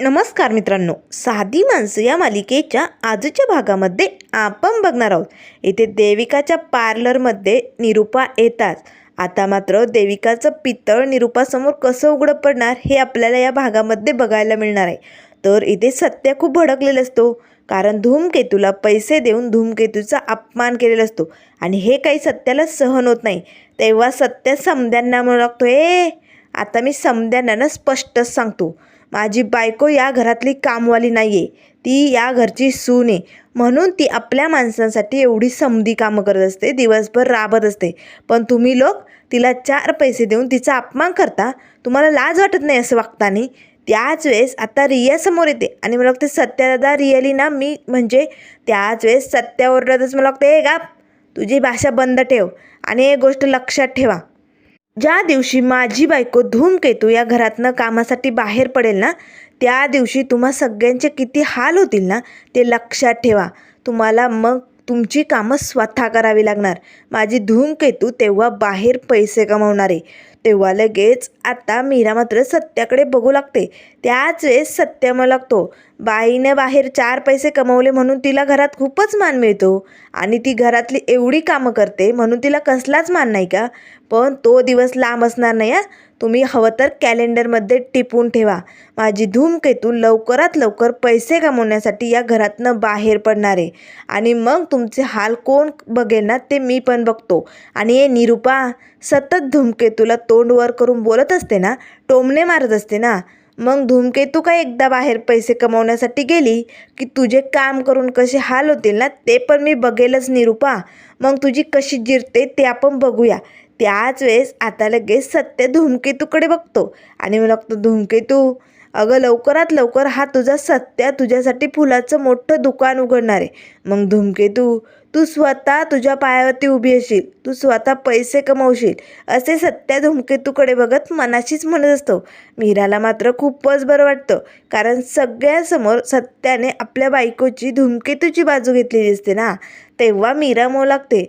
नमस्कार मित्रांनो साधी माणसं या मालिकेच्या आजच्या भागामध्ये आपण बघणार आहोत. इथे देविकाच्या पार्लरमध्ये निरूपा येतात. आता मात्र देविकाचं पितळ निरूपासमोर कसं उघडं पडणार हे आपल्याला या भागामध्ये बघायला मिळणार आहे. तर इथे सत्य खूप भडकलेला असतो कारण धूमकेतूला पैसे देऊन धूमकेतूचा अपमान केलेला असतो. आणि हे काही सत्याला सहन होत नाही. तेव्हा सत्य समद्यांना म्हणू लागतो ए आता मी समद्यांना स्पष्टच सांगतो. माझी बायको या घरातली कामवाली नाही आहे ती या घरची सून आहे. म्हणून ती आपल्या माणसांसाठी एवढी समधी कामं करत असते दिवसभर राबत असते. पण तुम्ही लोक तिला चार पैसे देऊन तिचा अपमान करता तुम्हाला लाज वाटत नाही असं वागताना? त्याच वेळेस आता रिया समोर येते आणि मला वाटते सत्यादादा रियली ना मी म्हणजे त्याच वेळेस सत्या ओरडतच मला वाटते हे गाप तुझी भाषा बंद ठेव आणि एक गोष्ट लक्षात ठेवा. ज्या दिवशी माझी बायको धूमकेतू या घरातनं कामासाठी बाहेर पडेल ना त्या दिवशी तुम्हा सगळ्यांचे किती हाल होतील ना ते लक्षात ठेवा. तुम्हाला मग तुमची कामं स्वतः करावी लागणार. माझी धूमकेतू तेव्हा बाहेर पैसे कमावणारे. तेव्हा लगेच आता मीरा मात्र सत्याकडे बघू लागते. त्याच वेळेस सत्य मग लागतो बाईने बाहेर चार पैसे कमवले म्हणून तिला घरात खूपच मान मिळतो. आणि ती घरातली एवढी कामं करते म्हणून तिला कसलाच मान नाही का? पण तो दिवस लांब असणार नाही हा? तुम्ही हवं तर कॅलेंडरमध्ये टिपून ठेवा. माझी धूमकेतू लवकरात लवकर पैसे कमवण्यासाठी या घरातनं बाहेर पडणार आहे. आणि मग तुमचे हाल कोण बघेल ना ते मी पण बघतो. आणि हे निरूपा सतत धूमकेतूला तोंड वर करून बोलत असते ना टोमणे मारत असते ना मग धूमकेतू काय एकदा बाहेर पैसे कमवण्यासाठी गेली? की तुझे काम करून कसे हाल होतील ना ते पण मी बघेलच निरूपा. मग तुझी कशी जिरते ते आपण बघूया. त्याच वेळेस आता लगेच सत्य धूमकेतूकडे बघतो. आणि मला लागतो धूमकेतू अगं लवकरात लवकर हा तुझा सत्या तुझ्यासाठी फुलाचं मोठं दुकान उघडणार आहे. मग धूमकेतू तू स्वतः तुझ्या पायावरती उभी असशील तू स्वतः पैसे कमवशील असे सत्या धूमकेतूकडे बघत मनाशीच म्हणत असतो. मीराला मात्र खूपच बरं वाटतं कारण सगळ्यासमोर सत्याने आपल्या बायकोची धूमकेतूची बाजू घेतलेली असते ना. तेव्हा मीरा मो लागते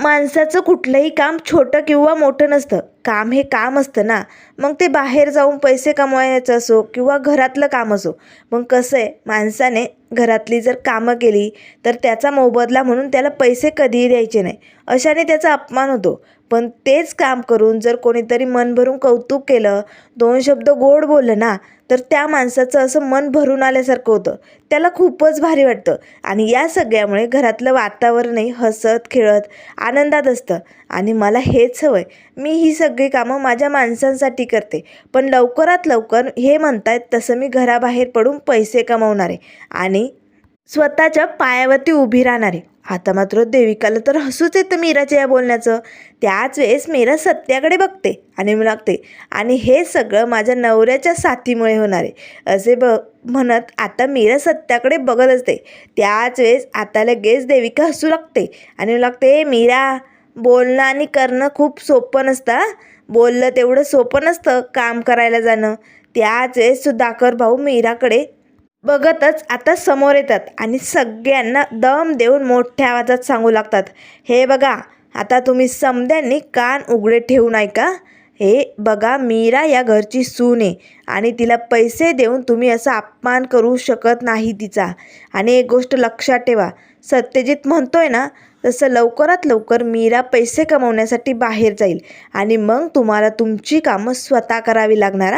माणसाचं कुठलंही काम छोटं किंवा मोठं नसतं. काम हे काम असतं ना. मग ते बाहेर जाऊन पैसे कमवायचं असो किंवा घरातलं काम असो. मग कसं आहे माणसाने घरातली जर कामं केली तर त्याचा मोबदला म्हणून त्याला पैसे कधीही द्यायचे नाही. अशाने त्याचा अपमान होतो. पण तेच काम करून जर कोणीतरी मन भरून कौतुक केलं दोन शब्द गोड बोललं ना तर त्या माणसाचं असं मन भरून आल्यासारखं होतं. त्याला खूपच भारी वाटतं. आणि या सगळ्यामुळे घरातलं वातावरणही हसत खेळत आनंदात असतं. आणि मला हेच हवं आहे मी ही सगळी कामं माझ्या माणसांसाठी करते. पण लवकरात लवकर हे म्हणतायत तसं मी घराबाहेर पडून पैसे कमवणार. आहे आणि स्वतःच्या पायावरती उभी राहणारी. आता मात्र देविकाला तर हसूच येतं मीराच्या या बोलण्याचं. त्याच वेळेस मीरा सत्याकडे बघते आणि मी लागते आणि हे सगळं माझ्या नवऱ्याच्या साथीमुळे होणार. आहे असे ब म्हणत आता मीरा सत्याकडे बघत असते. त्याच वेळेस आता लगेच देविका हसू लागते आणि लागते मीरा बोलणं आणि करणं खूप सोपं नसतं बोललं तेवढं सोपं नसतं काम करायला जाणं. त्याच वेळेस सुधाकर भाऊ मीराकडे बघतच आता समोर येतात आणि सगळ्यांना दम देऊन मोठ्या आवाजात सांगू लागतात. हे बघा आता तुम्ही समद्यांनी कान उघडे ठेवू नाही का? हे बघा मीरा या घरची सून आहे आणि तिला पैसे देऊन तुम्ही असा अपमान करू शकत नाही तिचा. आणि एक गोष्ट लक्षात ठेवा सत्यजित म्हणतोय ना तसं लवकरात लवकर मीरा पैसे कमवण्यासाठी बाहेर जाईल आणि मग तुम्हाला तुमची कामं स्वतः करावी लागणार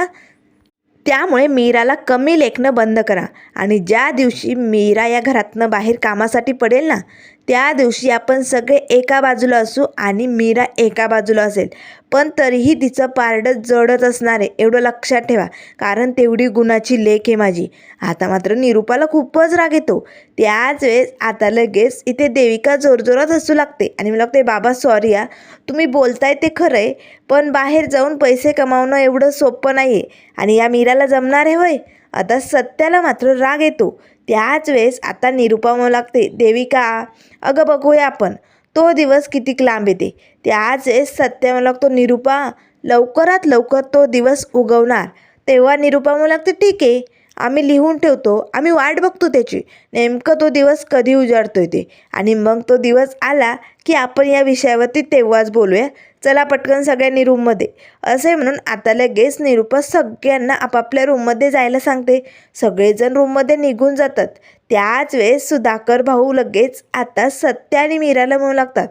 त्यामुळे मीराला कमी लेखणं बंद करा. आणि ज्या दिवशी मीरा या घरातनं बाहेर कामासाठी पडेल ना त्या दिवशी आपण सगळे एका बाजूला असू आणि मीरा एका बाजूला असेल. पण तरीही तिचं पारडं जडत असणार आहे एवढं लक्षात ठेवा. कारण तेवढी गुणाची लेख आहे माझी. आता मात्र निरूपाला खूपच राग येतो. त्याच वेळेस आता लगेच इथे देविका जोरजोरात असू लागते आणि मी लागते बाबा सॉरी या तुम्ही बोलताय ते खरं आहे पण बाहेर जाऊन पैसे कमावणं एवढं सोपं नाही आहे आणि या मीराला जमणार आहे होय? आता सत्याला मात्र राग येतो. त्याच वेळेस आता निरूपा लागते देविका अगं बघूया आपण. तो दिवस कितीक लांब येते. त्याच वेळेस सत्या लागतो निरुपा लवकरात लवकर तो दिवस उगवणार. तेव्हा निरूपा लागते ठीक आहे. आम्ही लिहून ठेवतो आम्ही वाट बघतो त्याची. नेमकं तो दिवस कधी उजाडतोय ते? आणि मग तो दिवस आला की आपण या विषयावरती तेव्हाच बोलूया. चला पटकन सगळ्यांनी रूममध्ये असे म्हणून आता लगेच निरूपा सगळ्यांना आपापल्या रूममध्ये जायला सांगते. सगळेजण रूममध्ये निघून जातात. त्याच वेळेस सुधाकर भाऊ लगेच आता सत्य आणि मीराला म्हणू लागतात.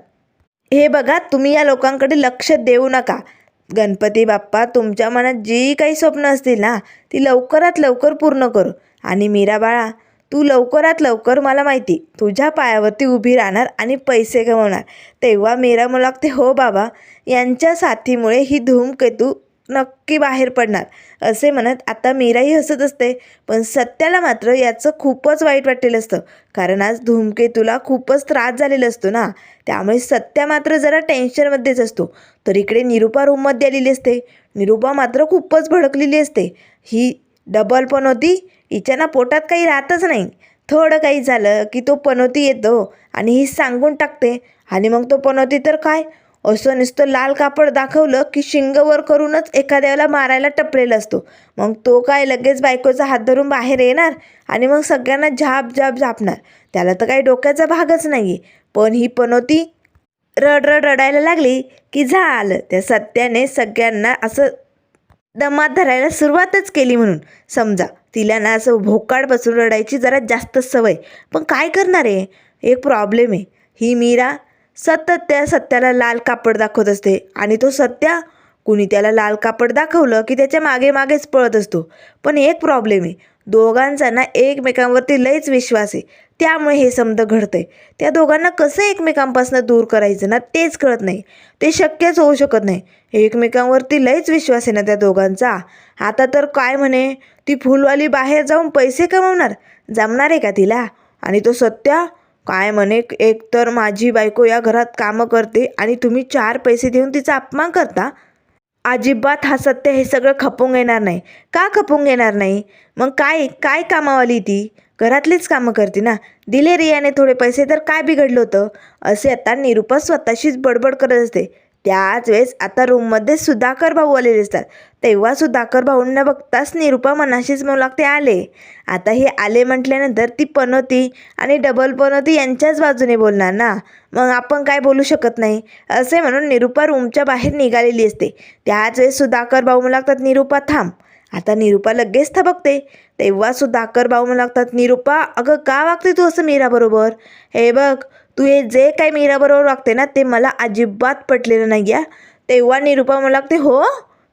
हे बघा तुम्ही या लोकांकडे लक्ष देऊ नका. गणपती बाप्पा तुमच्या मनात जी काही स्वप्न असतील ना ती लवकरात लवकर पूर्ण करू. आणि मीरा बाळा तू लवकरात लवकर मला माहिती तुझ्या पायावरती उभी राहणार आणि पैसे कमवणार. तेव्हा मीरा मला लागते हो बाबा यांच्या साथीमुळे ही धूमकेतू नक्की बाहेर पडणार. असे म्हणत आता मीराही हसत असते. पण सत्याला मात्र याचं खूपच वाईट वाटलेलं असतं. कारण आज धूमकेतूला खूपच त्रास झालेला असतो ना. त्यामुळे सत्या मात्र जरा टेन्शनमध्येच असतो. तर इकडे निरुपा रूममध्ये आलेली असते. निरुपा मात्र खूपच भडकलेली असते. ही डबल पनोती हिच्याना पोटात काही राहतच नाही. थोडं काही झालं की तो पनोती येतो आणि ही सांगून टाकते. आणि मग तो पनोती तर काय? असं नुसतं लाल कापड दाखवलं की शिंगवर करूनच एखाद्याला मारायला टपलेला असतो. मग तो काय लगेच बायकोचा हात धरून बाहेर येणार आणि मग सगळ्यांना झाप झाप झापणार. त्याला तर काही डोक्याचा भागच नाही पण ही पनोती रड रड रडायला लागली की झालं. त्या सत्याने सगळ्यांना असं दमात धरायला सुरुवातच केली म्हणून. समजा तिला ना असं भोकाड बसून रडायची जरा जास्त सवय. पण काय करणार आहे? एक प्रॉब्लेम आहे. ही मीरा सतत त्या सत्याला लाल कापड दाखवत असते आणि तो सत्या कुणी त्याला लाल कापड दाखवलं की त्याच्यामागे मागेच पळत असतो. पण एक प्रॉब्लेम आहे. दोघांचा ना एकमेकांवरती लयच विश्वास आहे. त्यामुळे हे समजा घडतंय. त्या दोघांना कसं एकमेकांपासून दूर करायचं ना तेच कळत नाही. ते शक्यच होऊ शकत नाही. एकमेकांवरती लयच विश्वास आहे ना त्या दोघांचा. आता तर काय म्हणे? ती फुलवाली बाहेर जाऊन पैसे कमवणार? जमणार आहे का तिला? आणि तो सत्या? काय म्हणे? एक तर माझी बायको या घरात कामं करते आणि तुम्ही चार पैसे देऊन तिचा अपमान करता? अजिबात हा सत्य हे सगळं खपून घेणार नाही. का खपून घेणार नाही? मग काय काय कामावाली ती? घरातलीच कामं करते ना. दिले रियाने थोडे पैसे तर काय बिघडलं होतं? असे आता निरुपा स्वतःशीच बडबड करत असते. त्याच वेळेस आता रूममध्ये सुधाकर भाऊ आलेले असतात तेव्हा सुधाकर भाऊंना बघताच निरुपा मनाशीच म्हणू लागते आले. आता हे आले म्हटल्यानंतर ती पनोती आणि डबल पनोती यांच्याच बाजूने बोलणार ना मग आपण काय बोलू शकत नाही? असे म्हणून निरुपा रूमच्या बाहेर निघालेली असते. त्याच वेळेस सुधाकर भाऊ मुलागतात लागतात निरुपा थांब. आता निरुपा लगेच थबकते. तेव्हा सुधाकर भाऊ मुलागतात लागतात निरुपा अगं का वागते तू असं मीराबरोबर? हे बघ तू हे जे काही मीराबरोबर वागते ना ते मला अजिबात पटलेलं नाही आहे तेव्हा निरुपा मला लागते हो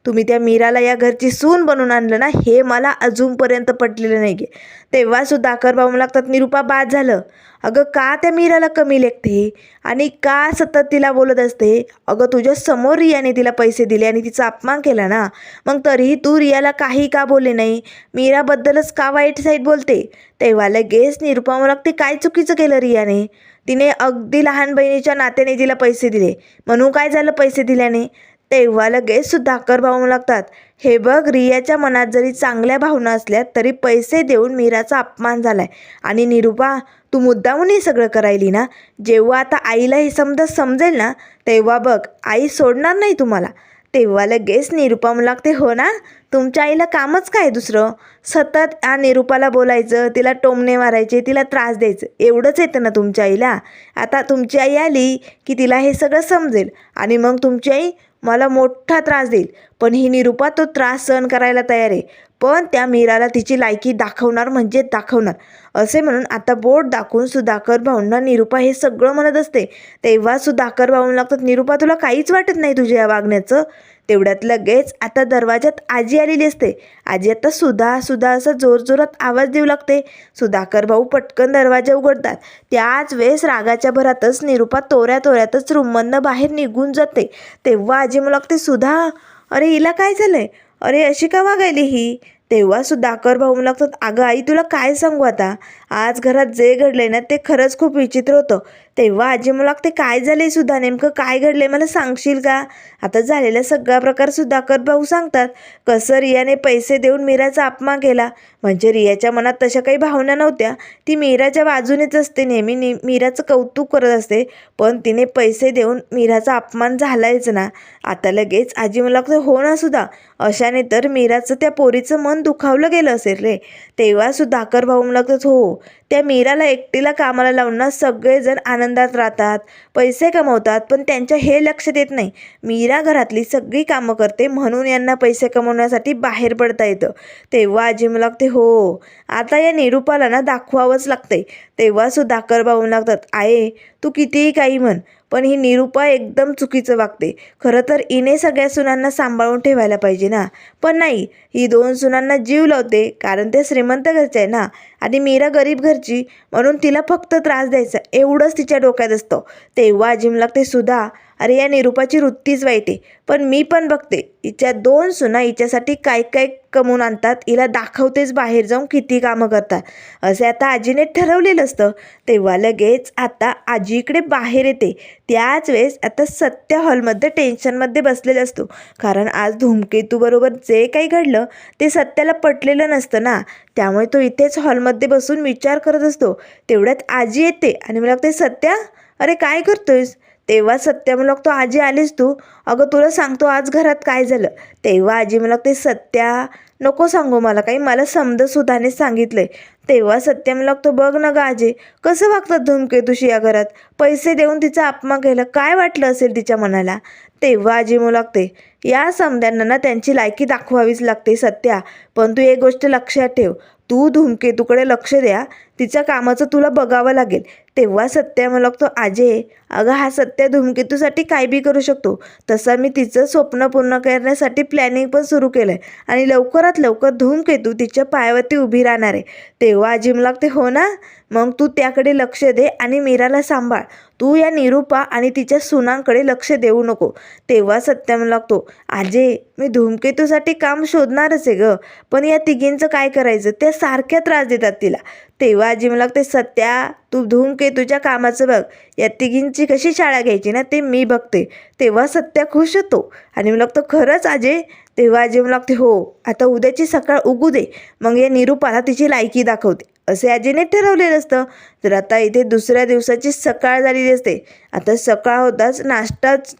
तुम्ही त्या मीराला या घरची सून बनवून आणलं ना हे मला अजूनपर्यंत पटलेलं नाही आहे तेव्हा सुधाकर भाऊ म्हणू लागतात निरुपा बाद झालं. अगं का त्या मीराला कमी लेखते? आणि का सतत तिला बोलत असते? अगं तुझ्या समोर रियाने तिला पैसे दिले आणि तिचा अपमान केला ना. मग तरीही तू रियाला काही का बोलले नाही? मीराबद्दलच का वाईट साईड बोलते? तेव्हा लगेच निरुपा लागते काय चुकीचं केलं रियाने? तिने अगदी लहान बहिणीच्या नात्याने तिला पैसे दिले. म्हणून काय झालं पैसे दिल्याने? तेव्हा लगेच सुधाकर भाऊ लागतात हे बघ रियाच्या मनात जरी चांगल्या भावना असल्या तरी पैसे देऊन मीराचा अपमान झालाय. आणि निरुपा तू मुद्दाहून हे सगळं करायली ना? जेव्हा आता आईला हे समजा समजेल ना तेव्हा बघ आई सोडणार नाही तुम्हाला. तेव्हा लगेच निरुपा लागते हो ना? तुमच्या आईला कामच काय दुसरं? सतत या निरुपाला बोलायचं तिला टोमणे मारायचे तिला त्रास द्यायचं एवढंच येतं ना तुमच्या आईला? आता तुमची आई आली की तिला हे सगळं समजेल आणि मग तुमची आई मला मोठा त्रास देईल. पण ही निरुपा तो त्रास सहन करायला तयार आहे. पण त्या मीराला तिची लायकी दाखवणार म्हणजे दाखवणार. असे म्हणून आता बोट दाखवून सुधाकर भाऊंना निरुपा हे सगळं म्हणत असते. तेव्हा सुधाकर भाऊन लागतात निरुपा तुला काहीच वाटत नाही तुझ्या या वागण्याचं? तेवढ्यात लगेच आता दरवाज्यात आजी आलेली असते. आजी आता सुधा सुधा असा जोरजोरात आवाज देऊ लागते. सुधाकर भाऊ पटकन दरवाजा उघडतात. त्याच वेळेस रागाच्या भरातच निरुपा तोऱ्या तोऱ्यातच रूममधनं बाहेर निघून जाते. तेव्हा आजी मला लागते सुधा अरे हिला काय झालंय? अरे अशी का वागायली ही? तेव्हा आकर भाऊ म्हणू लागतात अगं आई तुला काय सांगू आता? आज घरात जे घडलंय ना ते खरंच खूप विचित्र होतं. तेव्हा आजी मला ते काय झाले सुद्धा नेमकं काय घडले मला सांगशील का? आता झालेला सगळा प्रकार सुधाकर भाऊ सांगतात. कसं रियाने पैसे देऊन मीराचा अपमान केला? म्हणजे रियाच्या मनात तशा काही भावना नव्हत्या. ती मीराच्या बाजूनेच असते. नेहमी नि मीराचं कौतुक करत असते. पण तिने पैसे देऊन मीराचा अपमान झालायच ना? आता लगेच आजी मला हो ना सुद्धा अशाने तर मीराचं त्या पोरीचं मन दुखावलं गेलं असेल रे. तेव्हा सुधाकर भाऊ म्हणत हो त्या मीराला एकटीला कामाला लावून सगळेजण आनंदात राहतात पैसे कमवतात पण त्यांच्या हे लक्ष देत नाही. मीरा घरातली सगळी कामं करते म्हणून यांना पैसे कमवण्यासाठी बाहेर पडता येतं. तेव्हा आजी मला लागते हो आता या निरूपाला ना दाखवावंच लागतंय. तेव्हा सुधाकर भाऊ लागतात आहे तू कितीही काही म्हण पण ही निरूपा एकदम चुकीचं वागते. खरं तर इने सगळ्या सुनांना सांभाळून ठेवायला पाहिजे ना. पण नाही ही दोन सुनांना जीव लावते कारण ते श्रीमंत घरचे आहे ना. आणि मीरा गरीब घरची म्हणून तिला फक्त त्रास द्यायचा एवढंच तिच्या डोक्यात असतं. तेव्हा जिम लागते सुद्धा अरे या निरूपाची वृत्तीच वाईट आहे. पण मी पण बघते हिच्या दोन सुना हिच्यासाठी काय काय कमवून आणतात हिला दाखवतेच बाहेर जाऊन किती कामं करतात. असे आता आजीने ठरवलेलं असतं. तेव्हा लगेच आता आजी इकडे बाहेर येते. त्याच वेळेस आता सत्य हॉलमध्ये टेन्शनमध्ये बसलेला असतो. कारण आज धूमकेतूबरोबर जे काही घडलं ते सत्याला पटलेलं नसतं ना. त्यामुळे तो इथेच हॉलमध्ये बसून विचार करत असतो. तेवढ्यात आजी येते आणि मला ते सत्या अरे काय करतोयस? तेव्हा सत्या मला तो आजी आलीस तू? अगं तुला सांगतो आज घरात काय झालं. तेव्हा आजी मला ते सत्या नको सांगू मला काही मला समज सांगितलं आहे तेव्हा सत्यम लागतो बघ ना ग कसं वागतात धूमकेतुशी या घरात? पैसे देऊन तिचा अपमान केला काय वाटलं असेल तिच्या मनाला? तेव्हा आजी म्हणू लागते या समद्यांना ना त्यांची लायकी दाखवावीच लागते सत्या. पण तू एक गोष्ट लक्षात ठेव. तू धूमकेतूकडे लक्ष द्या. तिच्या कामाचं तुला बघावं लागेल. तेव्हा सत्या मला लागतो आजे अगं हा सत्या धूमकेतूसाठी काय बी करू शकतो. तसा मी तिचं स्वप्न पूर्ण करण्यासाठी प्लॅनिंग पण सुरू केलं आहे आणि लवकरात लवकर धूमकेतू तिच्या पायावरती उभी राहणार आहे. तेव्हा आजी मला लागते हो ना? मग तू त्याकडे लक्ष दे आणि मीराला सांभाळ. तू या निरूपा आणि तिच्या सुनांकडे लक्ष देऊ नको. तेव्हा सत्या मला लागतो आजे मी धूमकेतूसाठी काम शोधणारच आहे ग. पण या तिघींचं काय करायचं? त्या सारख्या त्रास देतात तिला. तेव्हा आजी मला लागते सत्या तू धूमकेतूच्या कामाचं बघ. या तिघींची कशी शाळा घ्यायची ना ते मी बघते. तेव्हा सत्या खुश होतो. आणि मला लागतो खरंच आजे? तेव्हा आजी मला लागते हो आता उद्याची सकाळ उगू दे. मग या निरूपाला तिची लायकी दाखवते. असे आजीने ठरवलेलं असतं. तर आता इथे दुसऱ्या दिवसाची सकाळ झालेली असते. आता सकाळ होताच नाश्ताच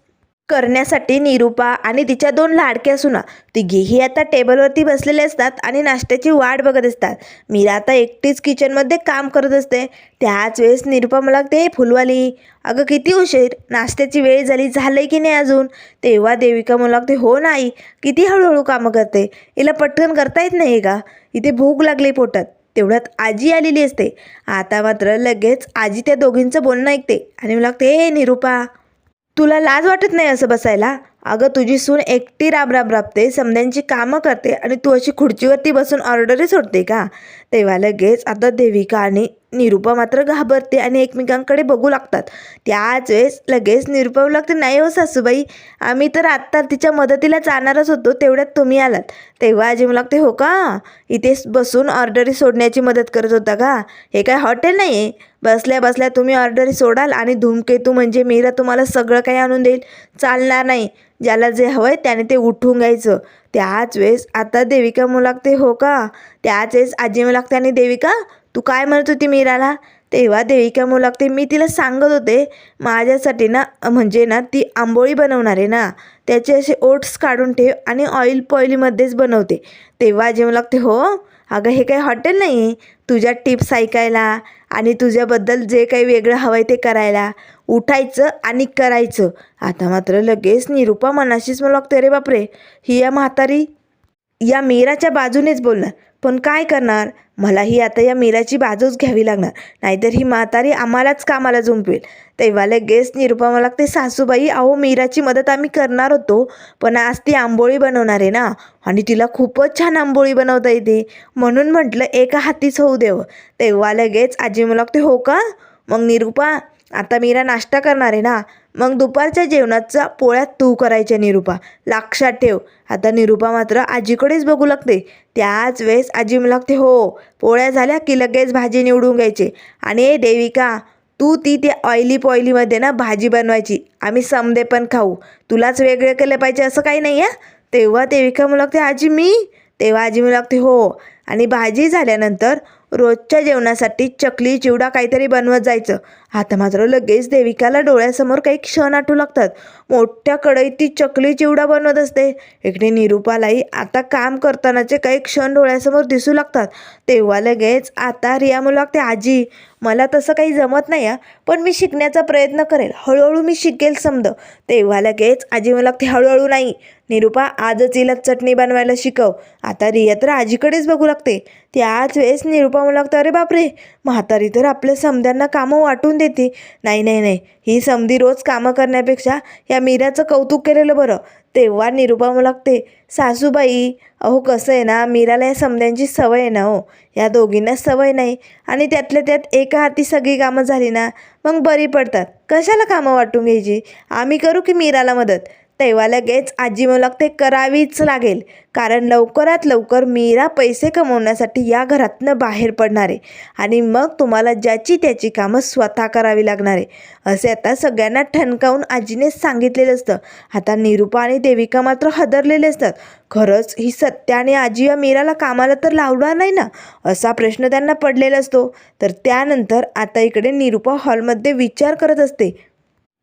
करण्यासाठी निरूपा आणि तिच्या दोन लाडक्या सुना तिघीही आता टेबलवरती बसलेले असतात आणि नाश्त्याची वाट बघत असतात. मीरा आता एकटीच किचनमध्ये काम करत असते. त्याच वेळेस निरूपा मला ते फुलवाली. अगं किती उशीर? नाश्त्याची वेळ झाली झालं की नाही अजून? तेव्हा देविका मला लागते हो नाही किती हळूहळू कामं करते? हिला पटकन करता येत नाही का? इथे भूक लागली पोटात. तेवढ्यात आजी आलेली असते. आता मात्र लगेच आजी त्या दोघींचं बोलणं ऐकते आणि मला लागते हे निरूपा. तुला लाज वाटत नाही असं बसायला? अगं तुझी सून एकटी राब राब राबते समध्यांची कामं करते आणि तू अशी खुर्चीवरती बसून ऑर्डरही सोडते का? तेव्हा लगेच आता देविका आणि निरुपा मात्र घाबरते आणि एकमेकांकडे बघू लागतात. त्याच वेळेस लगेच निरूपा लागते नाही हो सासूबाई आम्ही तर आत्ता तिच्या मदतीला जाणारच होतो तेवढ्यात तुम्ही आलात. तेव्हा आजी मला लागते हो का? इथे बसून ऑर्डरी सोडण्याची मदत करत होता का? हे काय हॉटेल नाही आहे बसल्या बसल्या तुम्ही ऑर्डरी सोडाल आणि धूमकेतू म्हणजे मीरा तुम्हाला सगळं काही आणून देईल. चालणार नाही. ज्याला जे हवं आहे त्याने ते उठून घ्यायचं. त्याच वेळेस आता देविका मुलागते हो का? त्याच वेळेस आजी म्हणू लागते आणि देविका तू काय म्हणत होती मीराला? तेव्हा देविका म्हणू लागते मी तिला सांगत होते माझ्यासाठी ना म्हणजे ना ती आंबोळी बनवणार आहे ना. त्याचे असे ओट्स काढून ठेव आणि ऑइल पॉईलीमध्येच बनवते. तेव्हा जेव्हा लागते हो? अगं हे काही हॉटेल नाही आहे तुझ्या टिप्स ऐकायला आणि तुझ्याबद्दल जे काही वेगळं हवं आहे ते करायला. उठायचं आणि करायचं. आता मात्र लगेच निरूपा मनाशीच मला लागते रे बापरे! ही या म्हातारी या मीराच्या बाजूनेच बोलणार. पण काय करणार? मलाही आता या मीराची बाजूच घ्यावी लागणार. नाहीतर ही म्हातारी आम्हालाच कामाला झुंपवेल. तेव्हा लगेच निरुपा मला लागते सासूबाई अहो मीराची मदत आम्ही करणार होतो पण आज ती आंबोळी बनवणार आहे ना? आणि तिला खूपच छान आंबोळी बनवता येते. म्हणून म्हटलं एका हातीच होऊ देवं. तेव्हा लगेच आजी मला लागते हो का? मग निरुपा आता मीरा नाश्ता करणार आहे ना? मग दुपारच्या जेवणाचा पोळ्यात तू करायच्या निरूपा. लक्षात ठेव. आता निरूपा मात्र आजीकडेच बघू लागते. त्याच वेळेस आजी म्हणू लागते हो पोळ्या झाल्या की लगेच भाजी निवडून घ्यायचे. आणि ए देविका तू ती त्या ऑइली पॉइलीमध्ये ना भाजी बनवायची. आम्ही समदे पण खाऊ. तुलाच वेगळे केलं पाहिजे असं काही नाही आहे तेव्हा देविका म्हणू लागते आजी मी? तेव्हा आजी म्हणू लागते हो. आणि भाजी झाल्यानंतर रोजच्या जेवणासाठी चकली चिवडा काहीतरी बनवत जायचं. आता मात्र लगेच देविकाला डोळ्यासमोर काही क्षण आठवू लागतात. मोठ्या कढईत ती चकली चिवडा बनवत असते. इकडे निरूपालाही आता काम करतानाचे काही क्षण डोळ्यासमोर दिसू लागतात. तेव्हा लगेच आता रिया म्हणू लागते आजी मला तसं काही जमत नाही पण मी शिकण्याचा प्रयत्न करेल. हळूहळू मी शिकेल समज तेव्हा लगेच आजी म्हणू लागते हळूहळू नाही. निरूपा आजच हिला चटणी बनवायला शिकव. आता रिया तर आजीकडेच बघू लागते. त्याच वेळेस निरुपा म्हणू लागतं अरे बापरे म्हातारी तर आपल्या समद्यांना कामं वाटून देते. नाही नाही नाही ही समधी रोज कामं करण्यापेक्षा या मीराचं कौतुक केलेलं बरं. तेव्हा निरुपा म्हणू लागते सासूबाई अहो कसं आहे ना मीराला या समद्यांची सवय आहे ना हो. या दोघींना सवय नाही आणि त्यातल्या त्यात एका हाती सगळी कामं झाली ना मग बरी पडतात. कशाला कामं वाटून घ्यायची? आम्ही करू की मीराला मदत? तेव्हा लगेच आजी मला ते करावीच लागेल. कारण लवकरात लवकर मीरा पैसे कमवण्यासाठी या घरातनं बाहेर पडणार आहे आणि मग तुम्हाला ज्याची त्याची कामं स्वतः करावी लागणार आहे. असे आता सगळ्यांना ठणकावून आजीनेच सांगितलेलं असतं. आता निरूपा आणि देविका मात्र हदरलेले असतात. खरंच ही सत्य आणि आजी या मीराला कामाला तर लावणार नाही ना असा प्रश्न त्यांना पडलेला असतो. तर त्यानंतर आता इकडे निरूपा हॉलमध्ये विचार करत असते.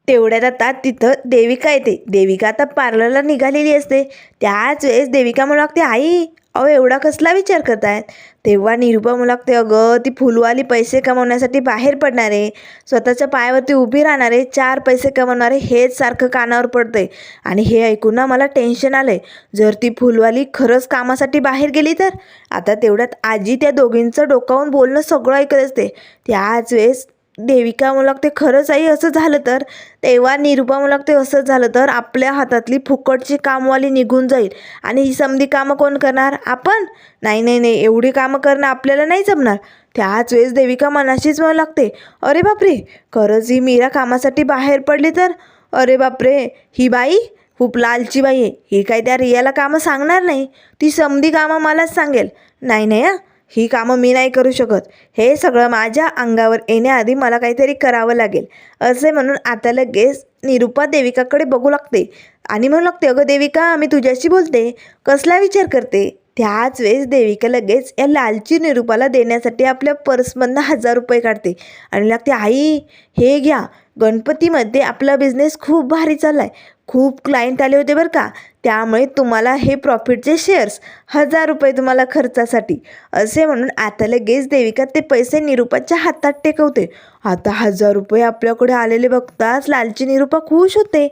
तेवढ्यात आता तिथं देविका येते. देविका आता पार्लरला निघालेली असते. त्याच वेळेस देविका म्हणू लागते आई अहो एवढा कसला विचार करतायत? तेव्हा निरुपा म्हणू लागते अगं ती फुलवाली पैसे कमवण्यासाठी बाहेर पडणारे स्वतःच्या पायावरती उभी राहणारे चार पैसे कमवणारे हेच सारखं कानावर पडतंय. आणि हे ऐकून ना मला टेन्शन आलंय. जर ती फुलवाली खरंच कामासाठी बाहेर गेली तर? आता तेवढ्यात आजी त्या दोघींचं डोकावून बोलणं सगळं ऐकत असते. त्याच वेळेस देविका म्हणू लागते खरंच आई असं झालं तर? तेव्हा निरूपा म्हणू लागते असं झालं तर आपल्या हातातली फुकटची कामवाली निघून जाईल. आणि ही समधी कामं कोण करणार? आपण? नाही नाही नाही एवढी कामं करणं आपल्याला नाही जमणार. त्याच वेळेस देविका मनाशीच म्हणू लागते अरे बापरे खरंच ही मीरा कामासाठी बाहेर पडली तर? अरे बापरे ही बाई? खूप लालची बाई आहे. ही काय त्या रियाला कामं सांगणार नाही? ती समधी कामं मलाच सांगेल. नाही नाही हां ही कामं मी नाही करू शकत. हे सगळं माझ्या अंगावर येण्याआधी मला काहीतरी करावं लागेल. असे म्हणून आता लगेच निरूपा देविकाकडे बघू लागते. आणि म्हणू लागते अगं देविका मी तुझ्याशी बोलते. कसला विचार करते? त्याच वेळेस देविका लगेच या लालची निरूपाला देण्यासाठी आपल्या पर्समधनं हजार रुपये काढते. आणि लागते आई हे घ्या. गणपतीमध्ये आपला बिझनेस खूप भारी चालला आहे खूप क्लायंट आले होते बरं का. त्यामुळे तुम्हाला हे प्रॉफिटचे शेअर्स हजार रुपये तुम्हाला खर्चासाठी. असे म्हणून आता लगेच देविका ते पैसे निरूपाच्या हातात टेकवते. आता हजार रुपये आपल्याकडे आलेले बघताच लालची निरूपा खुश होते.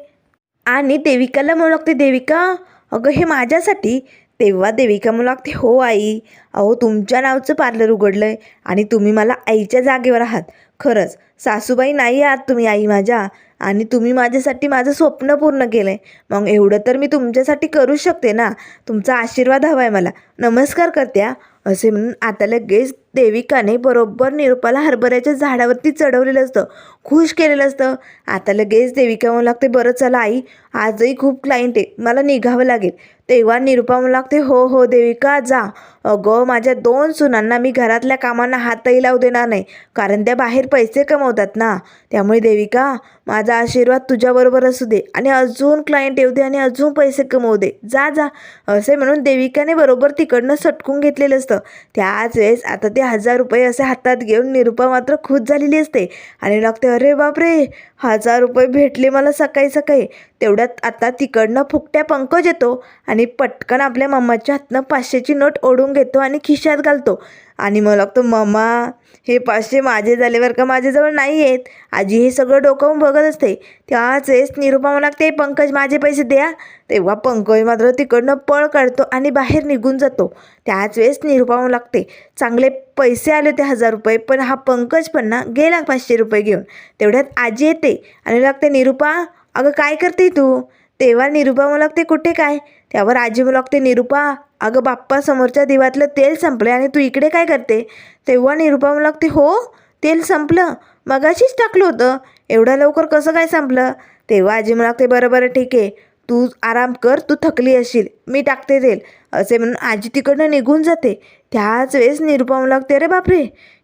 आणि देविकाला म्हणू लागते देविका अगं हे माझ्यासाठी तेव्हा देविका म्हणू लागते हो आई अहो तुमच्या नावचं पार्लर उघडलं आहे आणि तुम्ही मला आईच्या जागेवर आहात. खरंच सासूबाई नाही आहात तुम्ही आई माझ्या. आणि तुम्ही माझ्यासाठी माझं स्वप्न पूर्ण केलं आहे मग एवढं तर मी तुमच्यासाठी करू शकते ना? तुमचा आशीर्वाद हवा आहे मला. नमस्कार करते असे म्हणून आता लगेच देविकाने बरोबर निरुपाला हरभऱ्याच्या झाडावरती चढवलेलं असतं. खुश केलेलं असतं. आता लगेच देविका म्हणू लागते बरं चला आई आजही खूप क्लायंट आहे. मला निघावं लागेल. तेव्हा निरुपा लागते हो हो देविका जा. अगं माझ्या दोन सुनांना मी घरातल्या कामांना हातही लावू देणार नाही कारण त्या बाहेर पैसे कमवतात ना. त्यामुळे देविका माझा आशीर्वाद तुझ्याबरोबर असू दे आणि अजून क्लायंट येऊ दे आणि अजून पैसे कमवू दे. जा जा. असे म्हणून देविकाने बरोबर तिकडनं सटकून घेतलेलं असतं. त्याच वेळेस आता ते हजार रुपये असे हातात घेऊन निरुपा मात्र खुश झालेली असते आणि लागते अरे बापरे! हजार रुपये भेटले मला सकाळी सकाळी. तेवढ्यात आता तिकडनं फुकट्या पंकज येतो आणि पटकन आपल्या मम्माच्या हातनं पाचशेची नोट ओढून घेतो आणि खिशात घालतो. आणि मग लागतो मम्मा हे पाचशे माझे झाले बरं का माझ्याजवळ नाही आहेत आजी हे सगळं डोकावून बघत असते. त्याच वेळेस निरूपा मला लागते पंकज माझे पैसे द्या. तेव्हा पंकज मात्र तिकडनं पळ काढतो आणि बाहेर निघून जातो. त्याच वेळेस निरूपा लागते चांगले पैसे आले होते हजार रुपये पण हा पंकज पण ना गेला पाचशे रुपये घेऊन. तेवढ्यात आजी येते. आणि लागते निरूपा अगं काय करते तू? तेव्हा निरूपा मला कुठे काय? त्यावर आजी मला लागते निरूपा अगं बाप्पा समोरच्या दिवातलं तेल संपलं आणि तू इकडे काय करते? तेव्हा निरूपा मला लागते हो तेल संपलं. मगाशीच टाकलं होतं. एवढ्या लवकर कसं काय संपलं? तेव्हा आजी म्हणू लागते बरं बरं ठीक आहे. तू आराम कर तू थकली असशील. मी टाकते तेल. असे म्हणून आजी तिकडनं निघून जाते. त्याच वेळेस निरुपा लागते रे बापरे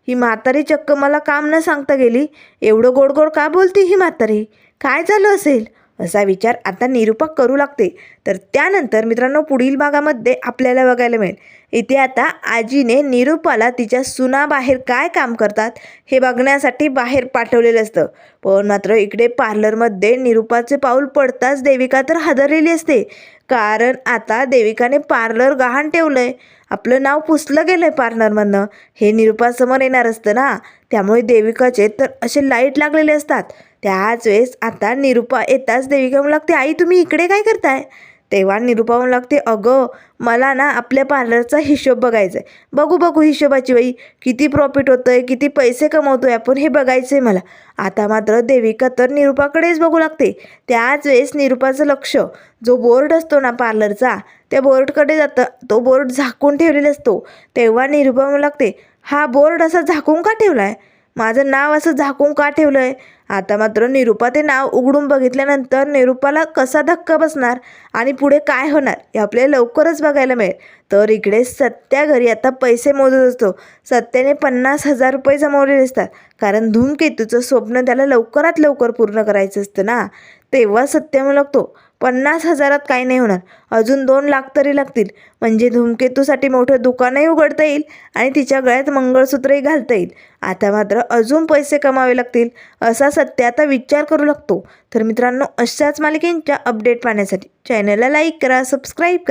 ही म्हातारी चक्क मला काम न सांगता गेली. एवढं गोड गोड का बोलती ही म्हातारी? काय झालं असेल? असा विचार आता निरुपा करू लागते. तर त्यानंतर मित्रांनो पुढील भागामध्ये आपल्याला बघायला मिळेल. इथे आता आजीने निरुपाला तिच्या सुनाबाहेर काय काम करतात हे बघण्यासाठी बाहेर पाठवलेलं असतं. पण मात्र इकडे पार्लरमध्ये निरुपाचे पाऊल पडताच देविका तर हादरलेली असते. कारण आता देविकाने पार्लर गहाण ठेवलं आहे आपलं नाव पुसलं गेलं आहे पार्लरमधनं. हे निरूपासमोर येणार असतं ना? त्यामुळे देविकाचे तर असे लाइट लागलेले असतात. त्याच वेळेस आता निरुपा येताच देविका म्हणू लागते आई तुम्ही इकडे काय करताय? तेव्हा निरुपा म्हणू लागते अगं मला ना आपल्या पार्लरचा हिशोब बघायचा आहे बघू बघू हिशोबाची बाई किती प्रॉफिट होतं आहे किती पैसे कमवतो आहे आपण हे बघायचं आहे मला. आता मात्र देविका तर निरुपाकडेच बघू लागते. त्याच वेळेस निरुपाचं लक्ष जो बोर्ड असतो ना पार्लरचा त्या बोर्डकडे जातं तो बोर्ड झाकून ठेवलेला असतो. तेव्हा निरुपा म्हणू लागते हा बोर्ड असा झाकून का ठेवला आहे माझं नाव असं झाकून का ठेवलं आहे आता मात्र निरुपा ते नाव उघडून बघितल्यानंतर निरुपाला कसा धक्का बसणार आणि पुढे काय होणार हे आपल्याला लवकरच बघायला मिळेल. तर इकडे सत्या घरी आता पैसे मोजत असतो. सत्याने पन्नास हजार रुपये जमवलेले असतात कारण धूमकेतूचं स्वप्न त्याला लवकरात लवकर पूर्ण करायचं असतं ना. तेव्हा सत्य म्हणू लागतो पन्नास हजारात काही नाही होणार. अजून दोन लाख तरी लागतील. म्हणजे धूमकेतूसाठी मोठं दुकानही उघडता येईल आणि तिच्या गळ्यात मंगळसूत्रही घालता येईल. आता मात्र अजून पैसे कमावे लागतील असा सत्य आता विचार करू लागतो. तर मित्रांनो अशाच मालिकेंच्या अपडेट पाहण्यासाठी चॅनलला लाईक करा सबस्क्राईब करा.